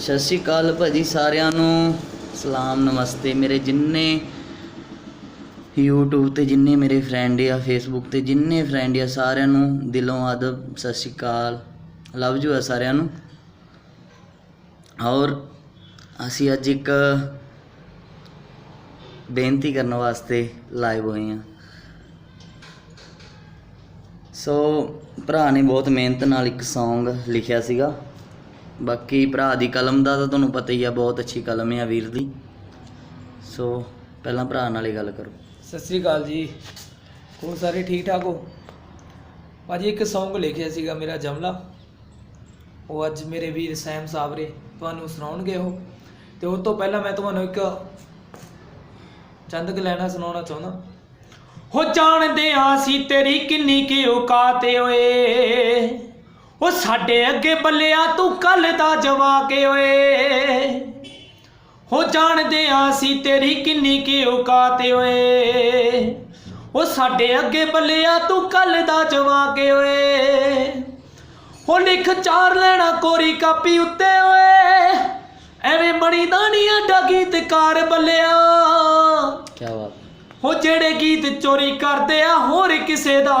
ਸਤਿ ਸ਼੍ਰੀ ਅਕਾਲ ਭਾਜੀ ਸਾਰਿਆਂ ਨੂੰ। ਸਲਾਮ, ਨਮਸਤੇ। ਮੇਰੇ ਜਿੰਨੇ YouTube ਤੇ ਜਿੰਨੇ ਮੇਰੇ ਫਰੈਂਡ ਆ, Facebook ਤੇ ਜਿੰਨੇ ਫਰੈਂਡ ਆ, ਸਾਰਿਆਂ ਨੂੰ ਦਿਲੋਂ ਆਦਬ, ਸਤਿ ਸ਼੍ਰੀ ਅਕਾਲ। ਲਵ ਯੂ ਆ ਸਾਰਿਆਂ ਨੂੰ। ਔਰ ਅਸੀਂ ਅੱਜ ਇੱਕ ਬੇਨਤੀ ਕਰਨ ਵਾਸਤੇ ਲਾਈਵ ਹੋਏ ਹਾਂ ਸੋ ਭਰਾ ਨੇ ਬਹੁਤ ਮਿਹਨਤ ਨਾਲ ਇੱਕ Song ਲਿਖਿਆ ਸੀਗਾ। ਬਾਕੀ ਭਰਾ ਦੀ ਕਲਮ ਦਾ ਤਾਂ ਤੁਹਾਨੂੰ ਪਤਾ ਹੀ ਆ, ਬਹੁਤ ਅੱਛੀ ਕਲਮ ਹੈ ਵੀਰ ਦੀ। ਸੋ ਪਹਿਲਾਂ ਭਰਾ ਨਾਲ ਹੀ ਗੱਲ ਕਰੋ। ਸਤਿ ਸ੍ਰੀ ਅਕਾਲ ਜੀ। ਹੋਰ ਸਾਰੇ ਠੀਕ ਠਾਕ ਹੋ? ਭਾਜੀ ਇੱਕ Song ਲਿਖਿਆ ਸੀਗਾ ਮੇਰਾ ਜਮਲਾ। ਉਹ ਅੱਜ ਮੇਰੇ ਵੀਰ ਸੈਮ ਸਾਬਰੇ ਤੁਹਾਨੂੰ ਸੁਣਾਉਣਗੇ ਉਹ। ਤੇ ਉਸ ਤੋਂ ਪਹਿਲਾਂ ਮੈਂ ਤੁਹਾਨੂੰ ਇੱਕ ਚੰਦ ਕੁ ਲੈਣਾ ਸੁਣਾਉਣਾ ਚਾਹੁੰਦਾ। ਹੋ ਜਾਣਦੇ ਆ ਸੀ ਤੇਰੀ ਕਿੰਨੀ ਕੀ ਔਕਾਤ ਓਏ। ਉਹ ਸਾਡੇ ਅੱਗੇ ਬੱਲਿਆ ਤੂੰ ਕੱਲ ਦਾ ਜਵਾ ਕੇ ਓਏ। ਹੋ ਜਾਣਦੇ ਆ ਸੀ ਤੇਰੀ ਕਿੰਨੀ ਕੀ ਔਕਾਤ ਓਏ। ਉਹ ਸਾਡੇ ਅੱਗੇ ਬੱਲਿਆ ਤੂੰ ਕੱਲ ਦਾ ਜਵਾ ਕੇ ਓਏ। ਹੋ ਲਿਖ ਚਾਰ ਲੈਣਾ ਕੋਰੀ ਕਾਪੀ ਉੱਤੇ ਓਏ। ਐਵੇਂ ਬਣੀ ਦਾਣੀਆਂ ਦਾ ਗੀਤਕਾਰ ਬੱਲਿਆ। ਕੀ ਬਾਤ। ਹੋ ਜਿਹੜੇ ਗੀਤ ਚੋਰੀ ਕਰਦੇ ਆ ਹੋਰ ਕਿਸੇ ਦਾ।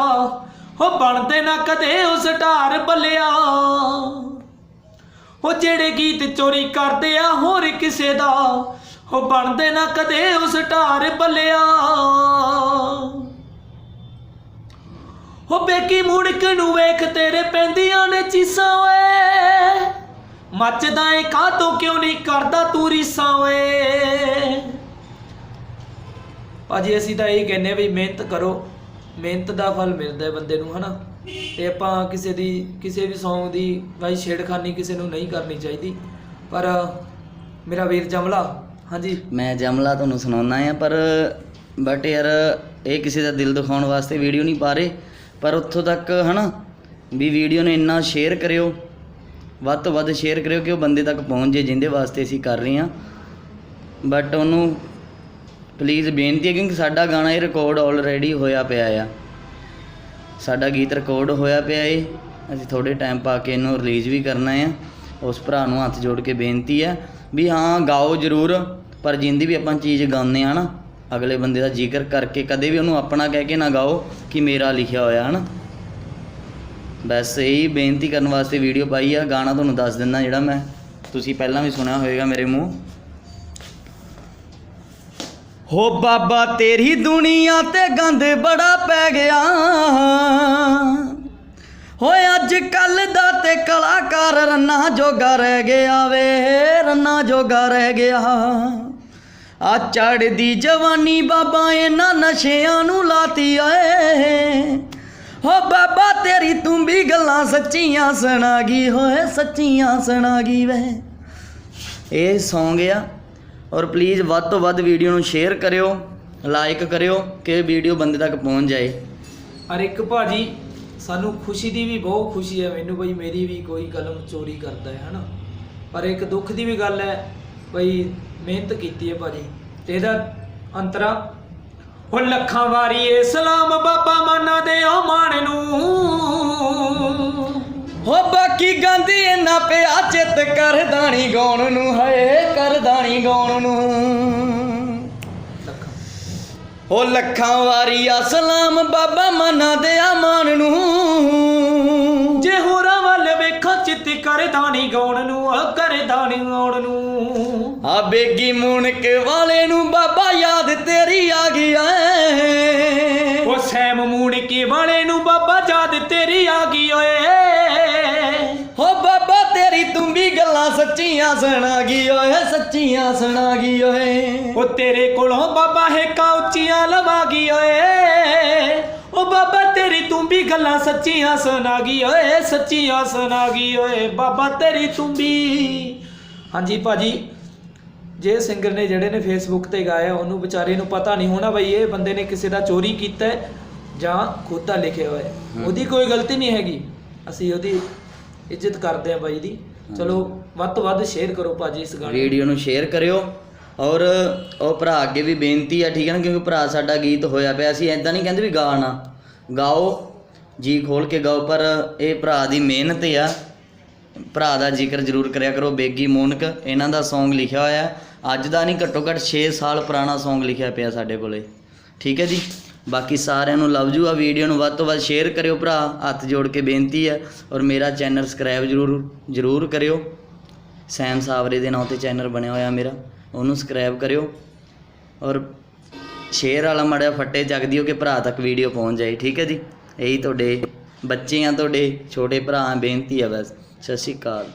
ਹੋ ਬਣਦੇ ਨਾ ਕਦੇ ਉਸ ਢਾਰ ਬੱਲਿਆ ਹੋ ਜਿਹੜੇ ਗੀਤ ਚੋਰੀ ਕਰਦੇ ਆ, ਹੋਰ ਕਿਸੇ ਦਾ। ਹੋ ਬਣਦੇ ਨਾ ਕਦੇ ਉਸ ਢਾਰ ਬੱਲਿਆ ਹੋ ਬੇਕੀ ਮੁੜਕ ਨੂੰ ਵੇਖ ਤੇਰੇ ਪੈਂਦੀਆਂ ਨੇ ਚੀਸਾਂ ਓਏ। ਮੱਚਦਾ ਏ ਕਾਹ ਤੋਂ ਕਿਉਂ ਨਹੀਂ ਕਰਦਾ ਤੂੰ ਰੀਸਾਂ ਓਏ। ਭਾਜੀ, ਅਸੀਂ ਤਾਂ ਇਹ ਕਹਿੰਨੇ ਵੀ ਮਿਹਨਤ ਕਰੋ। ਮਿਹਨਤ ਦਾ ਫਲ ਮਿਲਦਾ ਹੈ ਬੰਦੇ ਨੂੰ, ਹਨਾ? ਤੇ ਆਪਾਂ ਕਿਸੇ ਦੀ, ਕਿਸੇ ਵੀ Song ਦੀ ਬਾਈ ਛੇੜਖਾਨੀ ਕਿਸੇ ਨੂੰ ਨਹੀਂ ਕਰਨੀ ਚਾਹੀਦੀ। ਪਰ ਮੇਰਾ ਵੀਰ ਜਮਲਾ, ਹਾਂਜੀ? ਮੈਂ ਜਮਲਾ ਤੁਹਾਨੂੰ ਸੁਣਾਉਣਾ ਆ, ਪਰ ਬਟ ਯਾਰ ਇਹ ਕਿਸੇ ਦਾ ਦਿਲ ਦਿਖਾਉਣ ਵਾਸਤੇ ਵੀਡੀਓ ਨਹੀਂ ਪਾ ਰਹੇ। ਪਰ ਉੱਥੋਂ ਤੱਕ, ਹਨਾ, ਵੀ ਵੀਡੀਓ ਨੂੰ ਇੰਨਾ ਸ਼ੇਅਰ ਕਰਿਓ, ਵੱਧ ਤੋਂ ਵੱਧ ਸ਼ੇਅਰ ਕਰਿਓ ਕਿ ਉਹ ਬੰਦੇ ਤੱਕ ਪਹੁੰਚ ਜੇ, ਜਿੰਦੇ ਵਾਸਤੇ ਅਸੀਂ ਕਰ ਰਹੇ ਹਾਂ। ਬਟ ਉਹਨੂੰ ਪਲੀਜ਼ ਬੇਨਤੀ ਹੈ ਕਿਉਂਕਿ ਸਾਡਾ ਗਾਣਾ ਇਹ ਰਿਕਾਰਡ ਆਲਰੇਡੀ ਹੋਇਆ ਪਿਆ ਆ। ਸਾਡਾ ਗੀਤ ਰਿਕਾਰਡ ਹੋਇਆ ਪਿਆ ਏ। ਅਸੀਂ ਥੋੜੇ ਟਾਈਮ ਪਾ ਕੇ ਇਹਨੂੰ ਰਿਲੀਜ਼ ਵੀ ਕਰਨਾ ਆ। ਉਸ ਭਰਾ ਨੂੰ ਹੱਥ ਜੋੜ ਕੇ ਬੇਨਤੀ ਹੈ ਵੀ ਹਾਂ, ਗਾਓ ਜ਼ਰੂਰ, ਪਰ ਜਿੰਦੀ ਵੀ ਆਪਾਂ ਚੀਜ਼ ਗਾਉਂਦੇ ਆ ਨਾ, ਅਗਲੇ ਬੰਦੇ ਦਾ ਜ਼ਿਕਰ ਕਰਕੇ ਕਦੇ ਵੀ ਉਹਨੂੰ ਆਪਣਾ ਕਹਿ ਕੇ ਨਾ ਗਾਓ ਕਿ ਮੇਰਾ ਲਿਖਿਆ ਹੋਇਆ, ਹਨ? ਬਸ ਇਹੀ ਬੇਨਤੀ ਕਰਨ ਵਾਸਤੇ ਵੀਡੀਓ ਪਾਈ ਆ। ਗਾਣਾ ਤੁਹਾਨੂੰ ਦੱਸ ਦਿੰਦਾ ਜਿਹੜਾ ਮੈਂ, ਤੁਸੀਂ ਪਹਿਲਾਂ ਵੀ ਸੁਣਿਆ ਹੋਵੇਗਾ ਮੇਰੇ ਮੂੰਹ। ਹੋ ਬਾਬਾ, ਤੇਰੀ ਦੁਨੀਆ ਤੇ ਗੰਦ ਬੜਾ ਪੈ ਗਿਆ। ਹੋਏ ਅੱਜ ਕੱਲ ਦਾ ਤੇ ਕਲਾਕਾਰ ਰੰਨਾ ਜੋਗਾ ਰਹਿ ਗਿਆ ਵੇ, ਰੰਨਾ ਜੋਗਾ ਰਹਿ ਗਿਆ। ਆ ਚੜਦੀ ਜਵਾਨੀ ਬਾਬਾ, ਇਹਨਾਂ ਨਸ਼ਿਆਂ ਨੂੰ ਲਾਤੀ ਓਏ। ਹੋ ਬਾਬਾ, ਤੇਰੀ ਤੂੰ ਵੀ ਗੱਲਾਂ ਸੱਚੀਆਂ ਸੁਣਾ ਗਈ, ਹੋਏ ਸੱਚੀਆਂ ਸੁਣਾ ਗਈ ਵੇ। ਇਹ Song ਆ। ਔਰ ਪਲੀਜ਼ ਵੱਧ ਤੋਂ ਵੱਧ ਵੀਡੀਓ ਨੂੰ ਸ਼ੇਅਰ ਕਰਿਓ ਲਾਈਕ ਕਰਿਓ, ਕਿ ਵੀਡੀਓ ਬੰਦੇ ਤੱਕ ਪਹੁੰਚ ਜਾਏ। ਹਰ ਇੱਕ ਭਾਜੀ, ਸਾਨੂੰ ਖੁਸ਼ੀ ਦੀ ਵੀ ਬਹੁਤ ਖੁਸ਼ੀ ਹੈ, ਮੈਨੂੰ ਬਈ ਮੇਰੀ ਵੀ ਕੋਈ ਕਲਮ ਚੋਰੀ ਕਰਦਾ ਹੈ, ਹਨਾ? ਪਰ ਇੱਕ ਦੁੱਖ ਦੀ ਵੀ ਗੱਲ ਹੈ, ਬਈ ਮਿਹਨਤ ਕੀਤੀ ਹੈ ਭਾਜੀ। ਤੇ ਇਹਦਾ ਅੰਤਰਾ ਉਹ ਲੱਖਾਂ ਵਾਰੀ ਏ ਸਲਾਮ ਬਾਬਾ ਮਾਨਾ ਦੇ ਓ ਮਾਣ ਨੂੰ। ਹੋ ਬਾਕੀ ਗਾਂਦੀ ਇਹਨਾਂ ਪਿਆ ਚਿੱਤ ਕਰਦਾਣੀ ਗਾਉਣ ਨੂੰ, ਹਏ ਕਰਦਾਣੀ ਗਾਉਣ ਨੂੰ। ਲੱਖਾਂ ਹੋ ਲੱਖਾਂ ਵਾਰੀ ਆ ਬਾਬਾ ਮਨਾ ਦੇ ਮਾਨ ਨੂੰ। ਜੇ ਹੋਰਾਂ ਵੱਲ ਵੇਖਾਂ, ਚਿੱਤ ਕਰਦਾ ਨਹੀਂ ਗਾਉਣ ਨੂੰ ਓ ਕਰਦਾ ਨਹੀਂ ਗਾਉਣ ਨੂੰ। ਆ ਬੇਗੀ ਮੁਣਕ ਵਾਲੇ ਨੂੰ ਬਾਬਾ ਯਾਦ ਤੇਰੀ ਆ ਗਈ ਐ ਉਹ ਸੈਮ ਮੂਣਕੇ ਵਾਲੇ ਨੂੰ ਬਾਬਾ ਸੱਚੀਆਂ ਸੁਣਾ ਗਈ ਓਏ ਸੱਚੀਆਂ ਸੁਣਾ ਗਈ ਓਏ। ਉਹ ਤੇਰੇ ਕੋਲੋਂ ਬਾਬਾ ਹੇਕਾ ਉੱਚੀਆਂ ਲਵਾ ਗਈ ਓਏ। ਉਹ ਬਾਬਾ ਤੇਰੀ ਤੂੰ ਵੀ ਗੱਲਾਂ ਸੱਚੀਆਂ ਸੁਣਾ ਗਈ ਓਏ ਸੱਚੀਆਂ ਸੁਣਾ ਗਈ ਓਏ। ਬਾਬਾ ਤੇਰੀ ਤੂੰ ਵੀ। ਹਾਂਜੀ ਭਾਜੀ ਜੇ ਸਿੰਗਰ ਨੇ ਜਿਹੜੇ ਨੇ ਫੇਸਬੁੱਕ ਤੇ ਗਾਇਆ ਉਹਨੂੰ ਵਿਚਾਰੇ ਨੂੰ ਪਤਾ ਨਹੀਂ ਹੋਣਾ ਬਈ ਇਹ ਬੰਦੇ ਨੇ ਕਿਸੇ ਦਾ ਚੋਰੀ ਕੀਤਾ ਹੈ ਜਾਂ ਖੁਦ ਦਾ ਲਿਖਿਆ ਹੋਇਆ ਹੈ। ਉਹਦੀ ਕੋਈ ਗਲਤੀ ਨਹੀਂ ਹੈਗੀ। ਅਸੀਂ ਉਹਦੀ ਇੱਜ਼ਤ ਕਰਦੇ ਆ ਬਾਈ ਦੀ। ਚਲੋ, ਵੱਧ ਤੋਂ ਵੱਧ ਸ਼ੇਅਰ ਕਰੋ ਭਾਜੀ ਇਸ ਗਾਣੇ ਨੂੰ। ਵੀਡੀਓ ਨੂੰ ਸ਼ੇਅਰ ਕਰਿਓ। ਔਰ, ਉਹ ਭਰਾ ਅੱਗੇ ਵੀ ਬੇਨਤੀ ਆ, ਠੀਕ ਹੈ ਨਾ, ਕਿਉਂਕਿ ਭਰਾ ਸਾਡਾ ਗੀਤ ਹੋਇਆ ਪਿਆ ਸੀ ਐਦਾਂ ਨਹੀਂ ਕਹਿੰਦੇ ਵੀ ਗਾਣਾ ਗਾਓ, ਜੀ ਖੋਲ ਕੇ ਗਾਓ, ਪਰ ਇਹ ਭਰਾ ਦੀ ਮਿਹਨਤ ਆ। ਭਰਾ ਦਾ ਜ਼ਿਕਰ ਜ਼ਰੂਰ ਕਰਿਆ ਕਰੋ, ਬੇਗੀ ਮੋਨਕ, ਇਹਨਾਂ ਦਾ Song ਲਿਖਿਆ ਹੋਇਆ। ਅੱਜ ਦਾ ਨਹੀਂ, ਘੱਟੋ ਘੱਟ 6 ਸਾਲ ਪੁਰਾਣਾ Song ਲਿਖਿਆ ਪਿਆ ਸਾਡੇ ਕੋਲੇ। ਠੀਕ ਹੈ ਜੀ? ਬਾਕੀ ਸਾਰਿਆਂ ਨੂੰ ਲਵ ਯੂ ਆ ਵੀਡੀਓ ਨੂੰ। ਵੱਧ ਤੋਂ ਵੱਧ ਸ਼ੇਅਰ ਕਰਿਓ ਭਰਾ। ਹੱਥ ਜੋੜ ਕੇ ਬੇਨਤੀ ਹੈ ਔਰ ਮੇਰਾ ਚੈਨਲ ਸਬਸਕ੍ਰਾਈਬ ਜ਼ਰੂਰ ਜ਼ਰੂਰ ਕਰਿਓ। ਸੈਮ ਸਾਵਰੇ ਦੇ ਨਾਂ ਤੇ ਚੈਨਲ ਬਣਿਆ ਹੋਇਆ ਮੇਰਾ। ਉਹਨੂੰ ਸਬਸਕ੍ਰਾਈਬ ਕਰਿਓ। ਔਰ ਸ਼ੇਅਰ ਵਾਲਾ ਮੜਿਆ ਫੱਟੇ ਚੱਕ ਦਿਓ ਕਿ ਭਰਾ ਤੱਕ ਵੀਡੀਓ ਪਹੁੰਚ ਜਾਏ। ਠੀਕ ਹੈ ਜੀ? ਇਹੀ ਤੁਹਾਡੇ ਬੱਚੇ ਆ ਤੁਹਾਡੇ। ਛੋਟੇ ਭਰਾ ਬੇਨਤੀ ਆ ਬਸ। ਸਤਿ ਸ਼੍ਰੀ ਅਕਾਲ।